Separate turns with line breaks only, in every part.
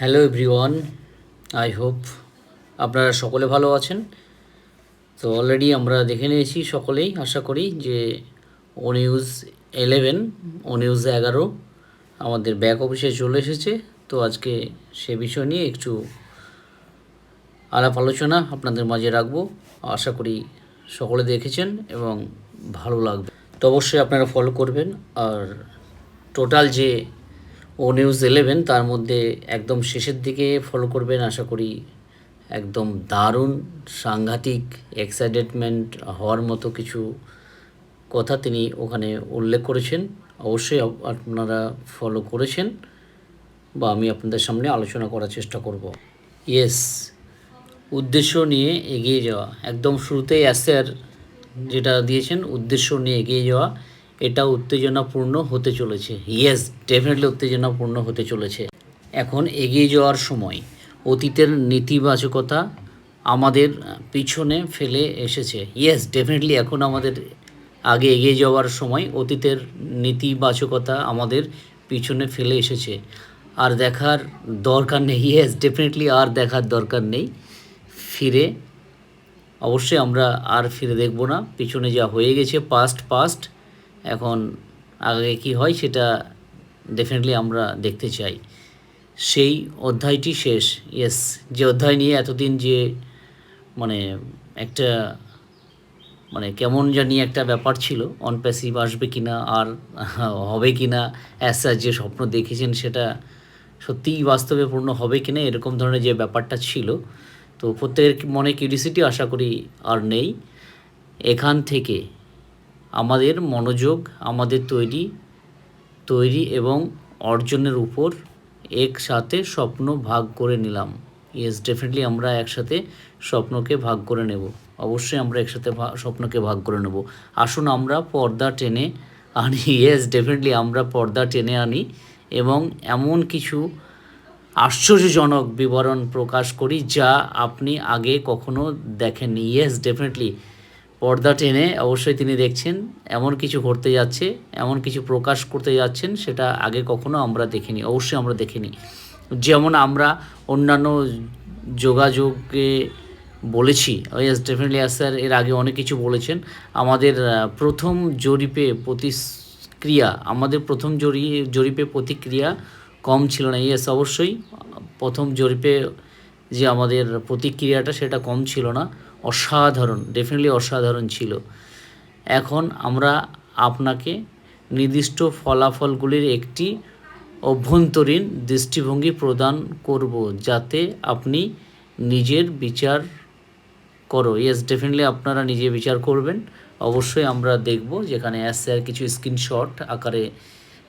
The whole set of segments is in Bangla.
হ্যালো এভরিওয়ান আই হোপ আপনারা সকলে ভালো আছেন। তো অলরেডি আমরা দেখে নিয়েছি সকলেই, আশা করি যে ও নিউজ এলেভেন ও নিউজ এগারো আমাদের ব্যাক অফিসে চলে এসেছে। তো আজকে সে বিষয় নিয়ে একটু আলাপ আলোচনা আপনাদের মাঝে রাখব। আশা করি সকলে দেখেছেন এবং ভালো লাগবে। তো অবশ্যই আপনারা ফলো করবেন। আর টোটাল যে ও নিউজ ইলেভেন তার মধ্যে একদম শেষের দিকে ফলো করবেন, আশা করি একদম দারুণ, সাংঘাতিক এক্সাইটেডমেন্ট হওয়ার মতো কিছু কথা তিনি ওখানে উল্লেখ করেছেন। অবশ্যই আপনারা ফলো করেছেন বা আমি আপনাদের সামনে আলোচনা করার চেষ্টা করব। ইয়েস উদ্দেশ্য নিয়ে এগিয়ে যাওয়া। একদম শুরুতেই অ্যাসের যেটা দিয়েছেন, উদ্দেশ্য নিয়ে এগিয়ে যাওয়া। এটা উত্তেজনাপূর্ণ হতে চলেছে। ইয়েস ডেফিনেটলি উত্তেজনাপূর্ণ হতে চলেছে। এখন এগিয়ে যাওয়ার সময় অতীতের নেতিবাচকতা আমাদের পিছনে ফেলে এসেছে। ইয়েস ডেফিনেটলি এখন আমাদের আগে এগিয়ে যাওয়ার সময় অতীতের নেতিবাচকতা আমাদের পিছনে ফেলে এসেছে। আর দেখার দরকার নেই। ইয়েস ডেফিনেটলি আর দেখার দরকার নেই। ফিরে অবশ্যই আমরা আর ফিরে দেখব না। পিছনে যা হয়ে গেছে পাস্ট পাস্ট এখন আগে কি হয় সেটা ডেফিনেটলি আমরা দেখতে চাই। সেই অধ্যায়টি শেষ। ইয়েস যে অধ্যায় নিয়ে এতদিন যে মানে একটা মানে কেমন জানি একটা ব্যাপার ছিল অন প্যাসিভ আসবে কি না আর হবে কি না অ্যাসার যে স্বপ্ন দেখেছেন সেটা সত্যিই বাস্তবে পূর্ণ হবে কি না এরকম ধরনের যে ব্যাপারটা ছিল। তো প্রত্যেকের মনে কিউরিসিটি আশা করি আর নেই। এখান থেকে আমাদের মনোযোগ, আমাদের তৈরি তৈরি এবং অর্জনের উপর একসাথে স্বপ্ন ভাগ করে নিলাম। ইয়েস ডেফিনেটলি আমরা একসাথে স্বপ্নকে ভাগ করে নেব। অবশ্যই আমরা একসাথে স্বপ্নকে ভাগ করে নেব। আসুন আমরা পর্দা টেনে আনি। ইয়েস ডেফিনেটলি আমরা পর্দা টেনে আনি এবং এমন কিছু আশ্চর্যজনক বিবরণ প্রকাশ করি যা আপনি আগে কখনো দেখেননি। ইয়েস ডেফিনেটলি পর্দা টেনে অবশ্যই তিনি দেখছেন, এমন কিছু ঘটতে যাচ্ছে, এমন কিছু প্রকাশ করতে যাচ্ছেন, সেটা আগে কখনো আমরা দেখিনি, অবশ্যই আমরা দেখিনি। যেমন আমরা অন্যান্য যোগাযোগে বলেছি ইয়েস ডেফিনেটলি স্যার এর আগে অনেক কিছু বলেছেন, আমাদের প্রথম জরিপে প্রতিক্রিয়া, আমাদের প্রথম জরি, জরিপে প্রতিক্রিয়া কম ছিল না ইয়েস অবশ্যই, প্রথম জরিপে যে আমাদের প্রতিক্রিয়াটা সেটা কম ছিল না। অসাধারণ ডেফিনেটলি অসাধারণ ছিল। এখন আমরা আপনাকে নির্দিষ্ট ফলাফলগুলির একটি অভ্যন্তরীণ দৃষ্টিভঙ্গি প্রদান করব যাতে আপনি নিজের বিচার করো। ইয়েস ডেফিনেটলি আপনারা নিজে বিচার করবেন। অবশ্যই আমরা দেখব যেখানে স্যার কিছু স্ক্রিনশট আকারে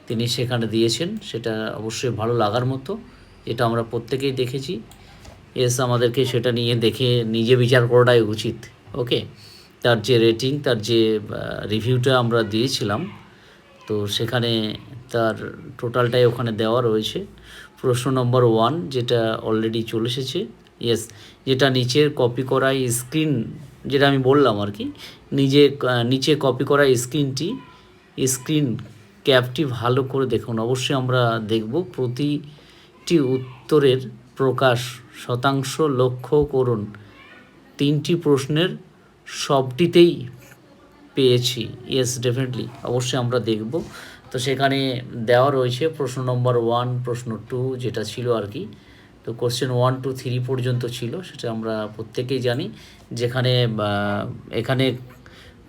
তিনি সেখানে দিয়েছেন। সেটা অবশ্যই ভালো লাগার মতো। এটা আমরা প্রত্যেকেই দেখেছি। এস আমাদেরকে সেটা নিয়ে দেখে নিজে বিচার করাটাই উচিত ওকে তার যে রেটিং তার যে রিভিউটা আমরা দিয়েছিলাম, তো সেখানে তার টোটালটাই ওখানে দেওয়া রয়েছে। প্রশ্ন নম্বর ওয়ান যেটা অলরেডি চলে এসেছে ইয়েস যেটা নিচের কপি করা স্ক্রিন যেটা আমি বললাম আর কি, নিজে নিচে কপি করা স্ক্রিনটি স্ক্রিন ক্যাপটি ভালো করে দেখুন। অবশ্যই আমরা দেখব প্রতিটি উত্তরের প্রকাশ শতাংশ লক্ষ্য করুন। তিনটি প্রশ্নের সবটিতেই পেয়েছি। ইয়েস ডেফিনেটলি অবশ্যই আমরা দেখব। তো সেখানে দেওয়া রয়েছে প্রশ্ন নম্বর ওয়ান, প্রশ্ন টু যেটা ছিল আর কি। তো কোশ্চেন ওয়ান টু থ্রি পর্যন্ত ছিল, সেটা আমরা প্রত্যেকেই জানি। যেখানে এখানে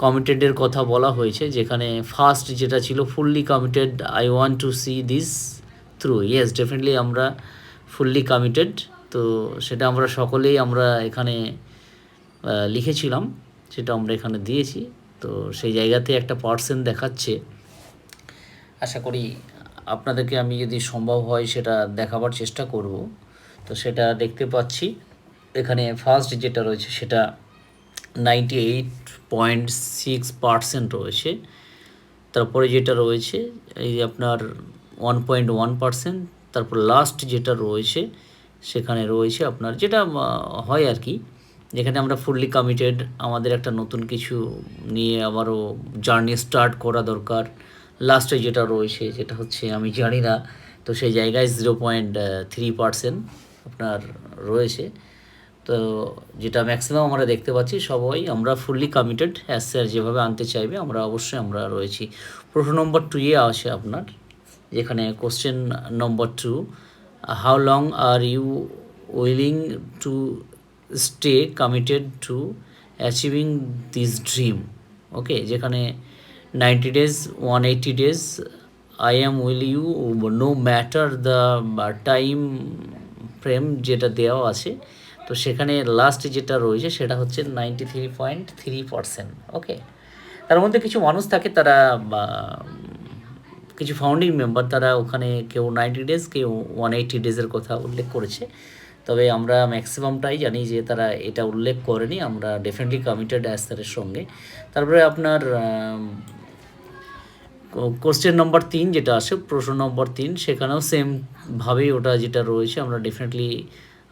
কমিটেডের কথা বলা হয়েছে, যেখানে ফার্স্ট যেটা ছিল fully committed I want to see this through yes definitely আমরা ফুললি কমিটেড তো সেটা আমরা সকলেই আমরা এখানে লিখেছিলাম, সেটা আমরা এখানে দিয়েছি। তো সেই জায়গাতে একটা পার্সেন্ট দেখাচ্ছে। আশা করি আপনাদেরকে আমি যদি সম্ভব হয় সেটা দেখাবার চেষ্টা করব। তো সেটা দেখতে পাচ্ছি। এখানে ফার্স্ট যেটা রয়েছে সেটা ninety eight point six percent রয়েছে। তারপরে যেটা রয়েছে, এই আপনার ওয়ান পয়েন্ট ওয়ান পার্সেন্ট তারপর লাস্ট যেটা রয়েছে সেখানে রয়েছে আপনার, যেটা হয় আর কি। যেখানে আমরা ফুললি কমিটেড আমাদের একটা নতুন কিছু নিয়ে আবারও জার্নি স্টার্ট করা দরকার। লাস্টে যেটা রয়েছে, যেটা হচ্ছে আমি জানি না, তো সেই জায়গায় জিরো পয়েন্ট থ্রি পার্সেন্ট আপনার রয়েছে। তো যেটা ম্যাক্সিমাম আমরা দেখতে পাচ্ছি, সবাই আমরা ফুললি কমিটেড অ্যাজ স্যার যেভাবে আনতে চাইবে, আমরা অবশ্যই আমরা রয়েছি। প্রশ্ন নম্বর টু এ আসে আপনার, যেখানে question number two how long are you willing to stay committed to achieving this dream okay যেখানে ninety days one eighty days I am will you no matter the time frame যেটা দেওয়া আছে, তো সেখানে লাস্ট যেটা রয়েছে সেটা হচ্ছে ninety three point three percent okay তার মধ্যে কিছু মানুষ থাকে তারা কিছু ফাউন্ডিং মেম্বার তারা ওখানে কেউ নাইনটি ডেজ কেউ ওয়ান এইটি ডেজের কথা উল্লেখ করেছে। তবে আমরা ম্যাক্সিমামটাই জানি যে তারা এটা উল্লেখ করেনি, আমরা ডেফিনেটলি কমিটেড অ্যাস্তারের সঙ্গে। তারপরে আপনার কোশ্চেন নম্বর তিন যেটা আসে প্রশ্ন নম্বর তিন, সেখানেও সেমভাবেই ওটা যেটা রয়েছে, আমরা ডেফিনেটলি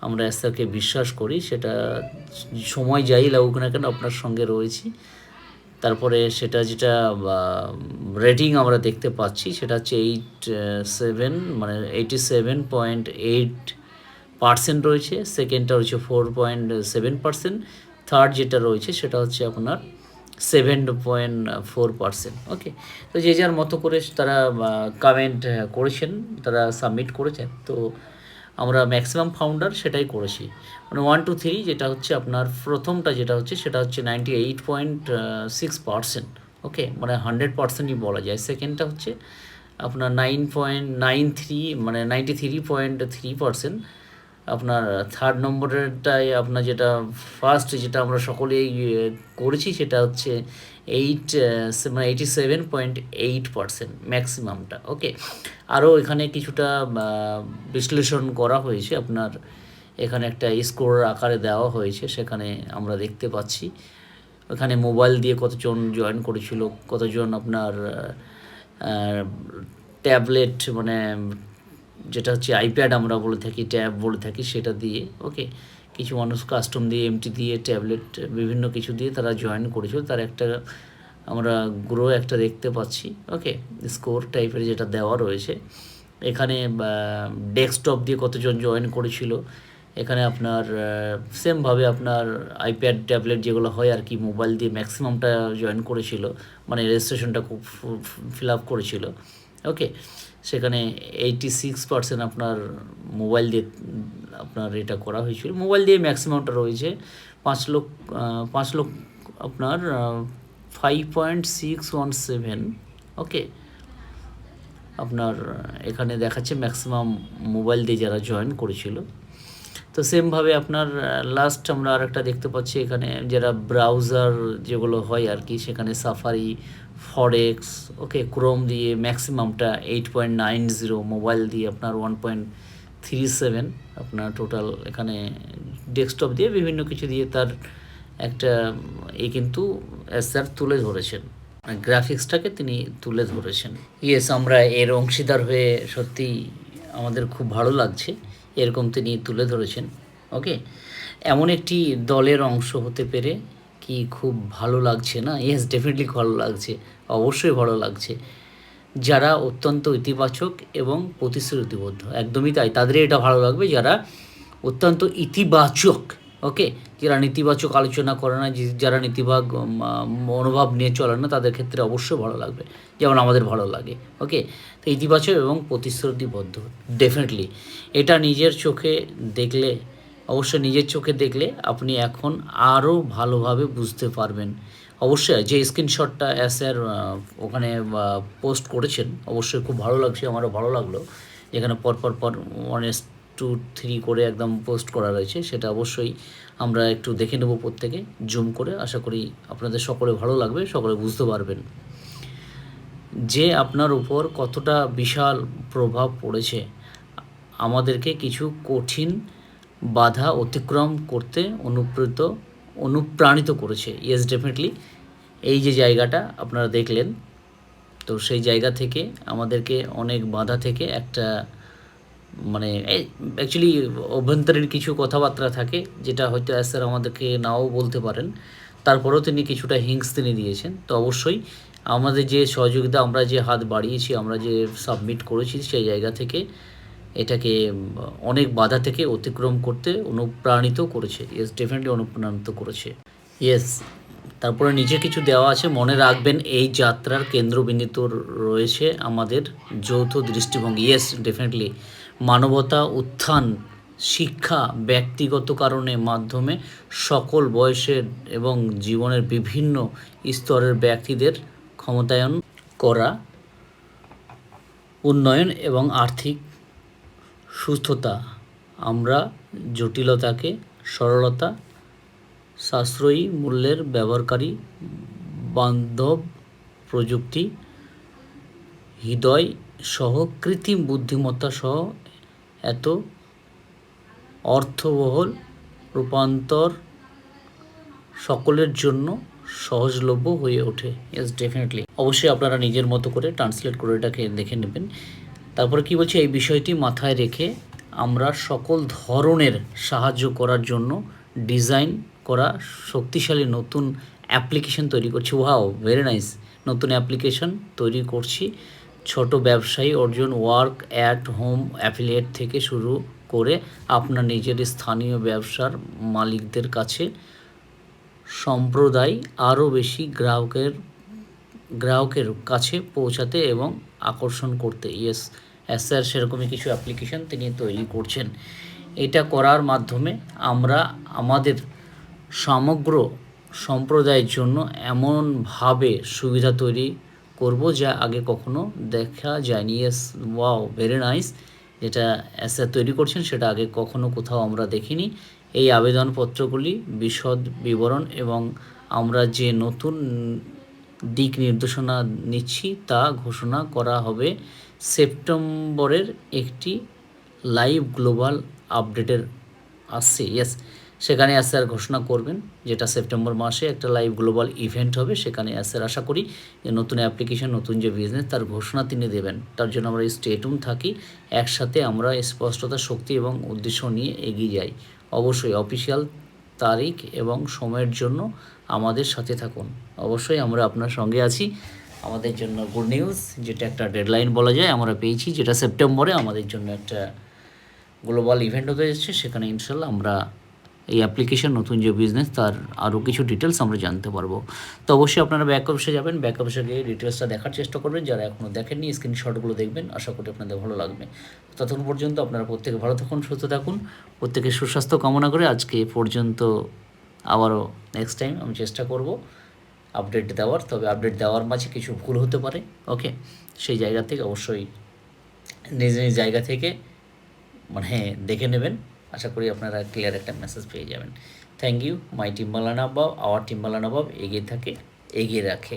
আমরা অ্যাস্তারকে বিশ্বাস করি, সেটা সময় যাই লাগুক না কেন আপনার সঙ্গে রয়েছি। তারপরে সেটা যেটা রেটিং আমরা দেখতে পাচ্ছি সেটা হচ্ছে এইট সেভেন মানে eighty seven point eight percent রয়েছে সেকেন্ডটা রয়েছে four point seven percent third যেটা রয়েছে সেটা হচ্ছে আপনার seven point four percent okay তো যে যার মতো করে তারা কমেন্ট করেছেন, তারা সাবমিট করেছেন তো আমরা ম্যাক্সিমাম ফাউন্ডার সেটাই করেছি। মানে ওয়ান টু থ্রি যেটা হচ্ছে আপনার প্রথমটা যেটা হচ্ছে সেটা হচ্ছে ninety eight point six percent okay মানে হান্ড্রেড পার্সেন্টই বলা যায়। সেকেন্ডটা হচ্ছে আপনার নাইন পয়েন্ট নাইন থ্রি মানে ninety three point three percent আপনার থার্ড নম্বরেরটাই আপনার যেটা ফার্স্ট যেটা আমরা সকলেই করেছি সেটা হচ্ছে এইট মানে eighty seven point eight percent ম্যাক্সিমামটা okay আরও এখানে কিছুটা বিশ্লেষণ করা হয়েছে, আপনার এখানে একটা স্কোর আকারে দেওয়া হয়েছে, সেখানে আমরা দেখতে পাচ্ছি। ওখানে মোবাইল দিয়ে কতজন জয়েন করেছিল, কতজন আপনার ট্যাবলেট মানে যেটা হচ্ছে আইপ্যাড আমরা বলে থাকি ট্যাব বলে থাকি, সেটা দিয়ে ওকে কিছু মানুষ কাস্টম দিয়ে এমটি দিয়ে ট্যাবলেট বিভিন্ন কিছু দিয়ে তারা জয়েন করেছিল। তার একটা আমরা গ্রো একটা দেখতে পাচ্ছি ওকে স্কোর টাইপের যেটা দেওয়া রয়েছে। এখানে ডেস্কটপ দিয়ে কতজন জয়েন করেছিল। এখানে আপনার সেমভাবে আপনার আইপ্যাড ট্যাবলেট যেগুলো হয় আর কি মোবাইল দিয়ে ম্যাক্সিমামটা জয়েন করেছিল। মানে রেজিস্ট্রেশনটা খুব ফিল আপ করেছিল ওকে সেখানে এইটি সিক্স পার্সেন্ট আপনার মোবাইল দিয়ে, আপনার এটা করা হয়েছিল। মোবাইল দিয়ে ম্যাক্সিমামটা রয়েছে পাঁচ লোক পাঁচ লোক আপনার five point six one seven okay আপনার এখানে দেখাচ্ছে ম্যাক্সিমাম মোবাইল দিয়ে যারা জয়েন করেছিল। তো সেমভাবে আপনার লাস্ট আমরা আরেকটা দেখতে পাচ্ছি এখানে, যারা ব্রাউজার যেগুলো হয় আর কি, সেখানে সাফারি ফরেক্স ওকে ক্রোম দিয়ে ম্যাক্সিমামটা eight point nine zero mobile দিয়ে আপনার ওয়ান পয়েন্ট থ্রি সেভেন আপনার টোটাল এখানে ডেস্কটপ দিয়ে বিভিন্ন কিছু দিয়ে তার একটা এ কিন্তু স্যার তুলে ধরেছেন। গ্রাফিক্সটাকে তিনি তুলে ধরেছেন। ইয়েস আমরা এর অংশীদার হয়ে সত্যি আমাদের খুব ভালো লাগছে, এরকম তিনি তুলে ধরেছেন ওকে এমন একটি দলের অংশ হতে পেরে কি খুব ভালো লাগছে না? ইয়েস ডেফিনেটলি ভালো লাগছে। অবশ্যই ভালো লাগছে। যারা অত্যন্ত ইতিবাচক এবং প্রতিশ্রুতিবদ্ধ, একদমই তাই। তাদের এটা ভালো লাগবে, যারা অত্যন্ত ইতিবাচক ওকে যারা নেতিবাচক আলোচনা করে না যারা নেতিবাগ মনোভাব নিয়ে চলে না, তাদের ক্ষেত্রে অবশ্যই ভালো লাগবে। যেমন আমাদের ভালো লাগে ওকে তো ইতিবাচক এবং প্রতিশ্রুতিবদ্ধ ডেফিনেটলি এটা নিজের চোখে দেখলে অবশ্যই নিজের চোখে দেখলে আপনি এখন আরও ভালোভাবে বুঝতে পারবেন। অবশ্যই, যে স্ক্রিনশটটা স্যার ওখানে পোস্ট করেছেন, অবশ্যই খুব ভালো লাগছে, আমারও ভালো লাগল। যেখানে পর পর পর ওয়ান এস টু থ্রি করে একদম পোস্ট করা রয়েছে, সেটা অবশ্যই আমরা একটু দেখে নেব প্রত্যেকে জুম করে। আশা করি আপনাদের সকলে ভালো লাগবে, সকলে বুঝতে পারবেন। যে আপনার উপর কতটা বিশাল প্রভাব পড়েছে, আমাদেরকে কিছু কঠিন বাধা অতিক্রম করতে অনুপ্রেরিত অনুপ্রাণিত করেছে। ইয়েস ডেফিনেটলি এই যে জায়গাটা আপনারা দেখলেন, তো সেই জায়গা থেকে আমাদেরকে অনেক বাধা থেকে একটা মানে অ্যাকচুয়ালি অভ্যন্তরীণ কিছু কথাবার্তা থাকে, যেটা হয়তো স্যার আমাদেরকে নাও বলতে পারেন। তারপরেও তিনি কিছুটা হিংস তিনি দিয়েছেন। তো অবশ্যই আমাদের যে সহযোগিতা, আমরা যে হাত বাড়িয়েছি, আমরা যে সাবমিট করেছি সেই জায়গা থেকে এটাকে অনেক বাধা থেকে অতিক্রম করতে অনুপ্রাণিত করেছে। ইয়েস ডেফিনেটলি অনুপ্রাণিত করেছে। ইয়েস তারপরে নিচে কিছু দেওয়া আছে, মনে রাখবেন, এই যাত্রার কেন্দ্রবিন্দুতে রয়েছে আমাদের যৌথ দৃষ্টিভঙ্গি। ইয়েস ডেফিনেটলি মানবতা, উত্থান, শিক্ষা, ব্যক্তিগত কারণে মাধ্যমে সকল বয়সের এবং জীবনের বিভিন্ন স্তরের ব্যক্তিদের ক্ষমতায়ন করা, উন্নয়ন এবং আর্থিক সুস্থতা, আমরা জটিলতাকে সরলতা, সাশ্রয়ী মূল্যের ব্যবহারকারী বান্ধব প্রযুক্তি হৃদয় সহ কৃত্রিম বুদ্ধিমত্তা সহ এত অর্থবহল রূপান্তর সকলের জন্য সহজলভ্য হয়ে ওঠে। ইয়েস ডেফিনেটলি অবশ্যই আপনারা নিজের মতো করে ট্রান্সলেট করে এটাকে দেখে নেবেন। তারপরে কি বলছে? এই বিষয়টি মাথায় রেখে আমরা সকল ধরনের সাহায্য করার জন্য ডিজাইন করা শক্তিশালী নতুন অ্যাপ্লিকেশন তৈরি করছি। Wow, very nice. নতুন অ্যাপ্লিকেশন তৈরি করছি। ছোট ব্যবসায়ী অর্জন ওয়ার্ক অ্যাট হোম অ্যাফিলিয়েট থেকে শুরু করে আপনার নিজের স্থানীয় ব্যবসার মালিকদের কাছে সম্প্রদায় আরও বেশি গ্রাহকের গ্রাহকের কাছে পৌঁছাতে এবং আকর্ষণ করতে। ইয়েস স্যার সেরকমই কিছু অ্যাপ্লিকেশন তিনি তৈরি করছেন। এটা করার মাধ্যমে আমরা আমাদের সমগ্র সম্প্রদায়ের জন্য এমনভাবে সুবিধা তৈরি করব যা আগে কখনো দেখা যায়নি। ইয়েস ওয়াও ভেরি নাইস যেটা স্যার তৈরি করছেন, সেটা আগে কখনো কোথাও আমরা দেখিনি। এই আবেদনপত্রগুলি বিশদ বিবরণ এবং আমরা যে নতুন দিক নির্দেশনা নিচ্ছি, তা ঘোষণা করা হবে সেপ্টেম্বরের একটি লাইভ গ্লোবাল আপডেটের আসছে। ইয়েস সেখানে স্যার ঘোষণা করবেন যেটা সেপ্টেম্বর মাসে একটা লাইভ গ্লোবাল ইভেন্ট হবে, সেখানে স্যার আশা করি যে নতুন অ্যাপ্লিকেশন, নতুন যে বিজনেস তার ঘোষণা তিনি দেবেন। তার জন্য আমরা স্টেটুম থাকি, একসাথে আমরা স্পষ্টতা, শক্তি এবং উদ্দেশ্য নিয়ে এগিয়ে যাই। অবশ্যই অফিসিয়াল তারিখ এবং সময়ের জন্য আমাদের সাথে থাকুন। অবশ্যই আমরা আপনার সঙ্গে আছি। আমাদের জন্য গুড নিউজ যেটা একটা ডেডলাইন বলা যায়, আমরা পেয়েছি, যেটা সেপ্টেম্বরে আমাদের জন্য একটা গ্লোবাল ইভেন্ট হতে যাচ্ছে। সেখানে ইনশাল্লাহ আমরা এই অ্যাপ্লিকেশন নতুন যে বিজনেস তার আরও কিছু ডিটেলস আমরা জানতে পারব। তো অবশ্যই আপনারা ব্যাক অফিসে যাবেন ব্যাক অফিসে গিয়ে ডিটেলসটা দেখার চেষ্টা করবেন। যারা এখনও দেখেননি স্ক্রিনশটগুলো দেখবেন, আশা করি আপনাদের ভালো লাগবে। ততক্ষণ পর্যন্ত আপনারা প্রত্যেকে ভালো থাকুন, সুস্থ থাকুন প্রত্যেকে সুস্বাস্থ্য কামনা করে আজকে পর্যন্ত আবারও নেক্সট টাইম আমি চেষ্টা করব আপডেট দেওয়ার। তবে আপডেট দেওয়ার মাঝে কিছু ভুল হতে পারে ওকে সেই জায়গা থেকে অবশ্যই নিজ নিজ জায়গা থেকে মানে দেখে নেবেন। আশা করি আপনারা ক্লিয়ার একটা মেসেজ পেয়ে যাবেন। থ্যাংক ইউ মাই টিম্বালানা বাব আওয়ার টিম্বালানা বাব এগিয়ে থাকে, এগিয়ে রাখে।